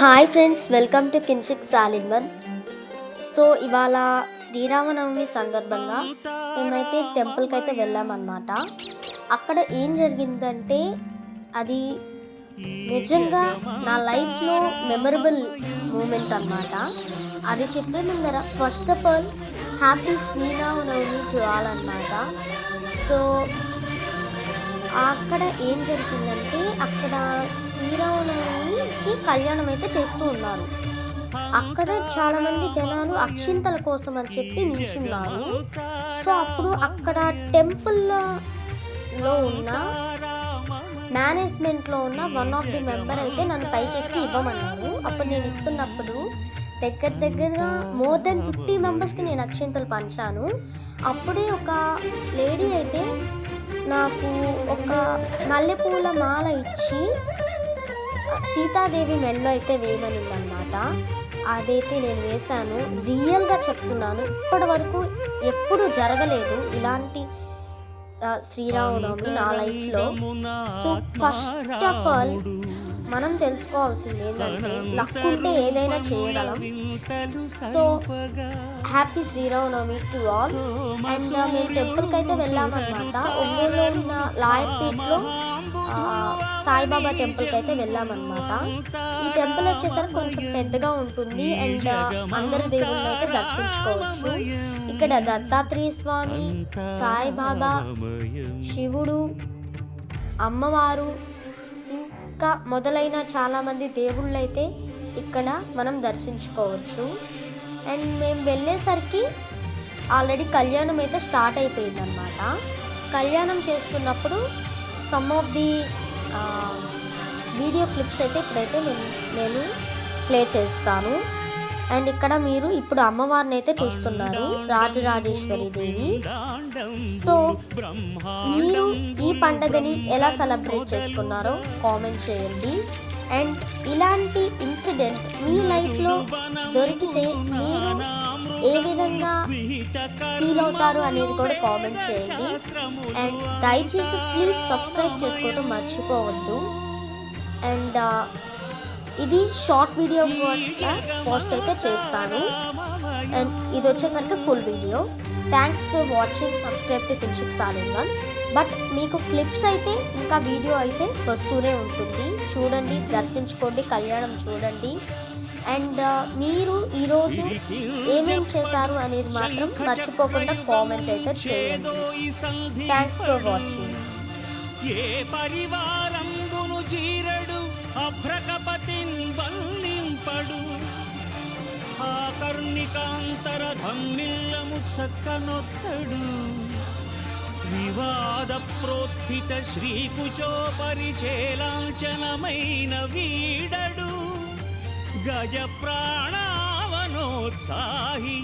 Hi friends welcome to కిన్షిక్ సాలిమన్ so ఇవాళ శ్రీరామనవమి సందర్భంగా మేమైతే టెంపుల్కి అయితే వెళ్ళామన్నమాట. అక్కడ ఏం జరిగిందంటే అది నిజంగా నా లైఫ్లో మెమరబుల్ మూమెంట్ అన్నమాట. అది చెప్పే ముందర first of all happy Sri Rama Navami to all అన్నమాట. సో అక్కడ ఏం జరిగిందంటే అక్కడ శ్రీరామనవమికి కళ్యాణం అయితే చేస్తూ ఉన్నారు. అక్కడ చాలా మంది జనాలు అక్షింతల కోసం అని చెప్పి నిల్చున్నారు సో అప్పుడు అక్కడ టెంపుల్లో లో ఉన్న మేనేజ్మెంట్లో ఉన్న వన్ ఆఫ్ ది మెంబర్ అయితే నన్ను పైకి ఎక్కి ఇవ్వమన్నారు. అప్పుడు నేను ఇస్తున్నప్పుడు దగ్గర దగ్గరగా మోర్ దెన్ ఫిఫ్టీ మెంబర్స్కి నేను అక్షింతలు పంచాను. అప్పుడే ఒక లేడీ అయితే నాకు ఒక మల్లెపూల మాల ఇచ్చి సీతాదేవి మెడలో అయితే వేయమనిందనమాట. అదైతే నేను వేశాను. రియల్గా చెప్తున్నాను. ఇప్పటి వరకు ఎప్పుడు జరగలేదు ఇలాంటి శ్రీరామనవమి నా లైఫ్లో. సో ఫస్ట్ ఆఫ్ ఆల్ మనం తెలుసుకోవాల్సింది ఏంటంటే లక్ ఉంటే ఏదైనా చేయగలం. So happy Sri Rama Navami to all and మేము టెంపుల్కి అయితే వెళ్ళామన్నమాట ఒంగోలులో ఉన్న లాయపేట్లో సాయిబాబా టెంపుల్కి అయితే వెళ్ళామన్నమాట. ఈ టెంపుల్ వచ్చేసరికి కొంచెం పెద్దగా ఉంటుంది. అండ్ అందరు దేవుళ్ళని అయితే దర్శించుకోవచ్చు. ఇక్కడ దత్తాత్రేయ స్వామి సాయిబాబా శివుడు అమ్మవారు ఇంకా మొదలైన చాలామంది దేవుళ్ళైతే ఇక్కడ మనం దర్శించుకోవచ్చు. అండ్ మేము వెళ్ళేసరికి ఆల్రెడీ కళ్యాణం అయితే స్టార్ట్ అయిపోయింది అనమాట కళ్యాణం చేస్తున్నప్పుడు some of the video clips అయితే ఇప్పుడైతే నేను నేను ప్లే చేస్తాను. అండ్ ఇక్కడ మీరు ఇప్పుడు అమ్మవారిని అయితే చూస్తున్నారు రాజరాజేశ్వరి దేవి. సో మీరు ఈ పండగని ఎలా సెలబ్రేట్ చేసుకున్నారో కామెంట్ చేయండి. అండ్ ఇలాంటి ఇన్సిడెంట్ మీ లైఫ్లో దొరికితే మీరు ఏ విధంగా ఫీల్ అవుతారు అనేది కూడా కామెంట్ చేయండి. అండ్ దయచేసి ప్లీజ్ సబ్స్క్రైబ్ చేసుకోవడం మర్చిపోవద్దు. అండ్ ఇది షార్ట్ వీడియో కూడా పోస్ట్ అయితే చేస్తాను. అండ్ ఇది వచ్చేసరికి full video. Thanks for watching subscribe to కిన్షిక్ సాలింగన్ బట్ మీకు క్లిప్స్ అయితే ఇంకా వీడియో అయితే వస్తూనే ఉంటుంది. చూడండి దర్శించుకోండి కళ్యాణం చూడండి. అండ్ uh, మీరు ఈరోజు ఏమేం చేశారు అనేది మాత్రం మర్చిపోకుండా కామెంట్ అయితే చేయండి. థ్యాంక్స్ ఫర్ వాచింగ్ ఏ పరివారంబును జీరడు అభ్రకపతిన్ వల్లింపడు. ఆ కర్ణికాంతర ధమ్మిల్లము చక్కనొత్తడు. వివాద ప్రోత్థిత శ్రీకుచోపరిచేలాంచనమైన వీడడు. గజ ప్రాణావనోత్సాహి